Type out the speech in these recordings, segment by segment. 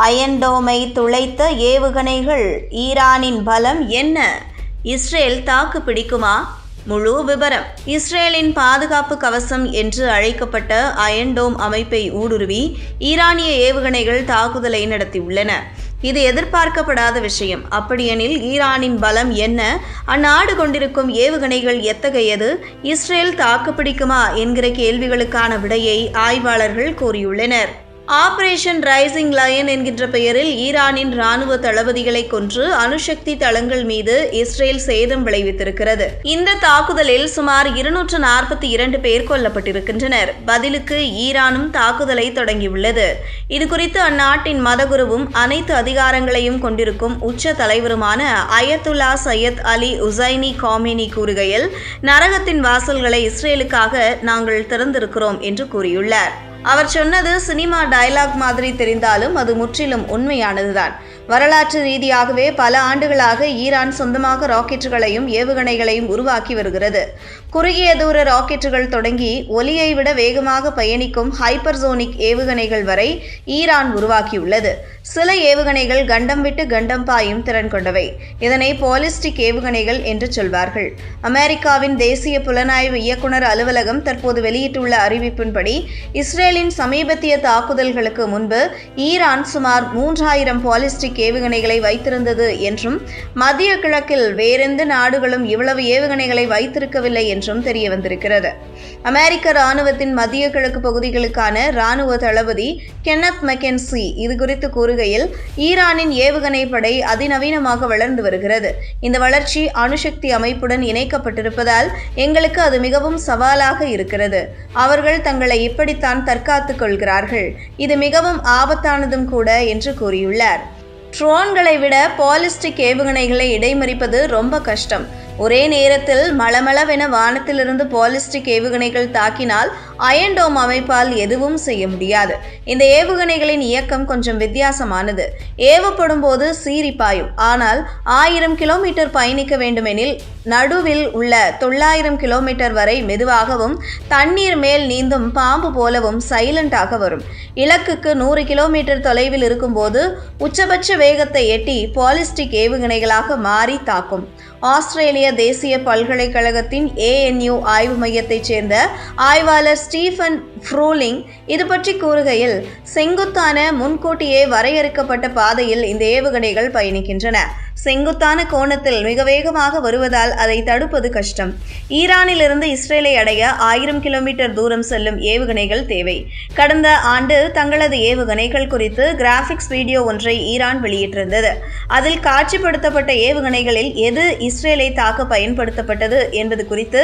அயன்டோமை துளைத்த ஏவுகணைகள் ஈரானின் பலம் என்ன? இஸ்ரேல் தாக்கு பிடிக்குமா? முழு விபரம். இஸ்ரேலின் பாதுகாப்பு கவசம் என்று அழைக்கப்பட்ட அயன்டோம் அமைப்பை ஊடுருவி ஈரானிய ஏவுகணைகள் தாக்குதலை நடத்தியுள்ளன. இது எதிர்பார்க்கப்படாத விஷயம். அப்படியெனில் ஈரானின் பலம் என்ன? அந்நாடு கொண்டிருக்கும் ஏவுகணைகள் எத்தகையது? இஸ்ரேல் தாக்குப்பிடிக்குமா என்கிற கேள்விகளுக்கான விடையை ஆய்வாளர்கள் கூறியுள்ளனர். ஆபரேஷன் ரைசிங் லயன் என்கின்ற பெயரில் ஈரானின் ராணுவ தளபதிகளை கொன்று அணுசக்தி தளங்கள் மீது இஸ்ரேல் சேதம் விளைவித்திருக்கிறது. இந்த தாக்குதலில் சுமார் இருநூற்று நாற்பத்தி இரண்டு பேர் கொல்லப்பட்டிருக்கின்றனர். பதிலுக்கு ஈரானும் தாக்குதலை தொடங்கியுள்ளது. இதுகுறித்து அந்நாட்டின் மதகுருவும் அனைத்து அதிகாரங்களையும் கொண்டிருக்கும் உச்ச தலைவருமான Ayatollah Sayyid Ali Hosseini Khamenei கூறுகையில் நரகத்தின் வாசல்களை இஸ்ரேலுக்காக நாங்கள் திறந்திருக்கிறோம் என்று கூறியுள்ளார். அவர் சொன்னது சினிமா டயலாக் மாதிரி தெரிந்தாலும் அது முற்றிலும் உண்மையானதுதான். வரலாற்று ரீதியாகவே பல ஆண்டுகளாக ஈரான் சொந்தமாக ராக்கெட்டுகளையும் ஏவுகணைகளையும் உருவாக்கி வருகிறது. குறுகிய தூர ராக்கெட்டுகள் தொடங்கி ஒலியை விட வேகமாக பயணிக்கும் ஹைப்பர்சோனிக் ஏவுகணைகள் வரை ஈரான் உருவாக்கியுள்ளது. சில ஏவுகணைகள் கண்டம் விட்டு கண்டம் பாயும் திறன் கொண்டவை. இதனை பாலிஸ்டிக் ஏவுகணைகள் என்று சொல்வார்கள். அமெரிக்காவின் தேசிய புலனாய்வு இயக்குனர் அலுவலகம் தற்போது வெளியிட்டுள்ள அறிவிப்பின்படி இஸ்ரேலின் சமீபத்திய தாக்குதல்களுக்கு முன்பு ஈரான் சுமார் மூன்றாயிரம் பாலிஸ்டிக் ஏவுகணைகளை வைத்திருந்தது என்றும் மத்திய கிழக்கில் வேறெந்த நாடுகளும் இவ்வளவு ஏவுகணைகளை வைத்திருக்கவில்லை என்றும் தெரிய வந்திருக்கிறது. அமெரிக்க ராணுவத்தின் மத்திய கிழக்கு பகுதிகளுக்கான ராணுவ தளபதி கென்னத் மெக்கென்சி இது குறித்து கூறுகையில் ஈரானின் ஏவுகணை படை அதிநவீனமாக வளர்ந்து வருகிறது. இந்த வளர்ச்சி அணுசக்தி அமைப்புடன் இணைக்கப்பட்டிருப்பதால் எங்களுக்கு அது மிகவும் சவாலாக இருக்கிறது. அவர்கள் தங்களை இப்படித்தான் தற்காத்துக் கொள்கிறார்கள். இது மிகவும் ஆபத்தானதும் கூட என்று கூறியுள்ளார். ட்ரோன்களை விட பாலிஸ்டிக் ஏவுகணைகளை இடைமறிப்பது ரொம்ப கஷ்டம். ஒரே நேரத்தில் மளமளவென வானத்திலிருந்து பாலிஸ்டிக் ஏவுகணைகள் தாக்கினால் அயன்டோம் அமைப்பால் எதுவும் செய்ய முடியாது. இந்த ஏவுகணைகளின் இயக்கம் கொஞ்சம் வித்தியாசமானது. ஏவப்படும் போது சீறி பாயும் ஆனால் ஆயிரம் கிலோமீட்டர் பயணிக்க வேண்டுமெனில் நடுவில் உள்ள தொள்ளாயிரம் கிலோமீட்டர் வரை மெதுவாகவும் தண்ணீர் மேல் நீந்தும் பாம்பு போலவும் சைலண்டாக வரும். இலக்குக்கு நூறு கிலோமீட்டர் தொலைவில் இருக்கும்போது உச்சபட்ச வேகத்தை எட்டி பாலிஸ்டிக் ஏவுகணைகளாக மாறி தாக்கும். ஆஸ்திரேலிய தேசிய பல்கலைக்கழகத்தின் ஏஎன்யூ ஆய்வு மையத்தைச் சேர்ந்த ஆய்வாளர் ஸ்டீஃபன் ஃப்ரூலிங் இது பற்றி கூறுகையில் செங்குத்தான முன்கூட்டியே வரையறுக்கப்பட்ட பாதையில் இந்த ஏவுகணைகள் பயணிக்கின்றன. செங்குத்தான கோணத்தில் மிக வேகமாக வருவதால் அதை தடுப்பது கஷ்டம். ஈரானிலிருந்து இஸ்ரேலை அடைய ஆயிரம் கிலோமீட்டர் தூரம் செல்லும் ஏவுகணைகள் தேவை. கடந்த ஆண்டு தங்களது ஏவுகணைகள் குறித்து கிராபிக்ஸ் வீடியோ ஒன்றை ஈரான் வெளியிட்டிருந்தது. அதில் காட்சிப்படுத்தப்பட்ட ஏவுகணைகளில் எது இஸ்ரேலை தாக்க பயன்படுத்தப்பட்டது என்பது குறித்து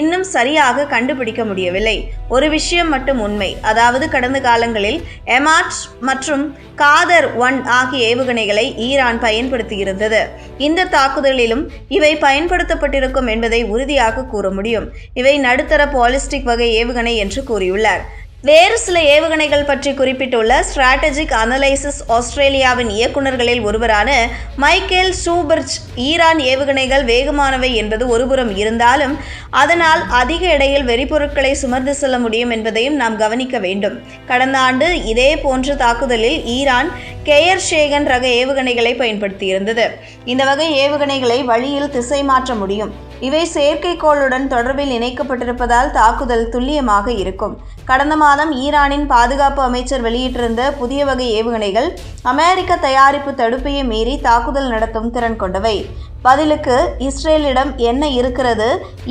இன்னும் சரியாக கண்டுபிடிக்க முடியவில்லை. ஒரு விஷயம் மட்டும் உண்மை. அதாவது கடந்த காலங்களில் எமாட் மற்றும் காதர் ஒன் ஆகிய ஏவுகணைகளை ஈரான் பயன்படுத்தியிருந்தது. இந்த தாக்குதலிலும் இவை பயன்படுத்தப்பட்டிருக்கும் என்பதை உறுதியாக கூற முடியும். இவை நடுத்தர பாலிஸ்டிக் வகை ஏவுகணை என்று கூறியுள்ளார். வேறு சில ஏவுகணைகள் பற்றி குறிப்பிட்டுள்ள ஸ்ட்ராட்டஜிக் அனலைசிஸ் ஆஸ்திரேலியாவின் இயக்குநர்களில் ஒருவரான மைக்கேல் சூபர்ச் ஈரான் ஏவுகணைகள் வேகமானவை என்பது ஒருபுறம் இருந்தாலும் அதனால் அதிக எடையில் வெறிபொருட்களை சுமர்ந்து செல்ல முடியும் என்பதையும் நாம் கவனிக்க வேண்டும். கடந்த ஆண்டு இதே போன்ற தாக்குதலில் ஈரான் கெயர் ஷேகன் ரக ஏவுகணைகளை பயன்படுத்தியிருந்தது. இந்த வகை ஏவுகணைகளை வழியில் திசை மாற்ற முடியும். இவை செயற்கைக்கோளுடன் தொடர்பில் இணைக்கப்பட்டிருப்பதால் தாக்குதல் துல்லியமாக இருக்கும். கடந்த மாதம் ஈரானின் பாதுகாப்பு அமைச்சர் வெளியிட்டிருந்த புதிய வகை ஏவுகணைகள் அமெரிக்க தயாரிப்பு தடுப்பையை மீறி தாக்குதல் நடத்தும் திறன் கொண்டவை. பதிலுக்கு இஸ்ரேலிடம் என்ன இருக்கிறது?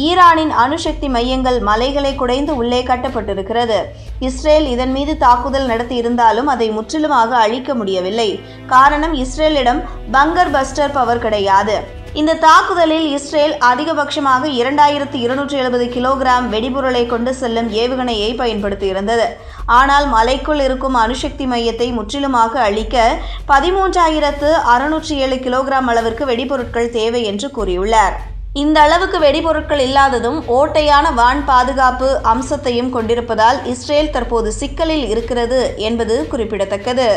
ஈரானின் அணுசக்தி மையங்கள் மலைகளை குடைந்து உள்ளே கட்டப்பட்டிருக்கிறது. இஸ்ரேல் இதன் மீது தாக்குதல் நடத்தி இருந்தாலும் அதை முற்றிலுமாக அழிக்க முடியவில்லை. காரணம் இஸ்ரேலிடம் பங்கர் பஸ்டர் பவர் கிடையாது. இந்த தாக்குதலில் இஸ்ரேல் அதிகபட்சமாக இரண்டாயிரத்து இருநூற்றி எழுபது கிலோகிராம் வெடிபொருளை கொண்டு செல்லும் ஏவுகணையை பயன்படுத்தியிருந்தது. ஆனால் மலைக்குள் இருக்கும் அணுசக்தி மையத்தை முற்றிலுமாக அழிக்க பதிமூன்றாயிரத்து அறுநூற்றி ஏழு கிலோகிராம் அளவிற்கு வெடிபொருட்கள் தேவை என்று கூறியுள்ளார். இந்த அளவுக்கு வெடிபொருட்கள் இல்லாததும் ஓட்டையான வான் பாதுகாப்பு அம்சத்தையும் கொண்டிருப்பதால் இஸ்ரேல் தற்போது சிக்கலில் இருக்கிறது என்பது குறிப்பிடத்தக்கது.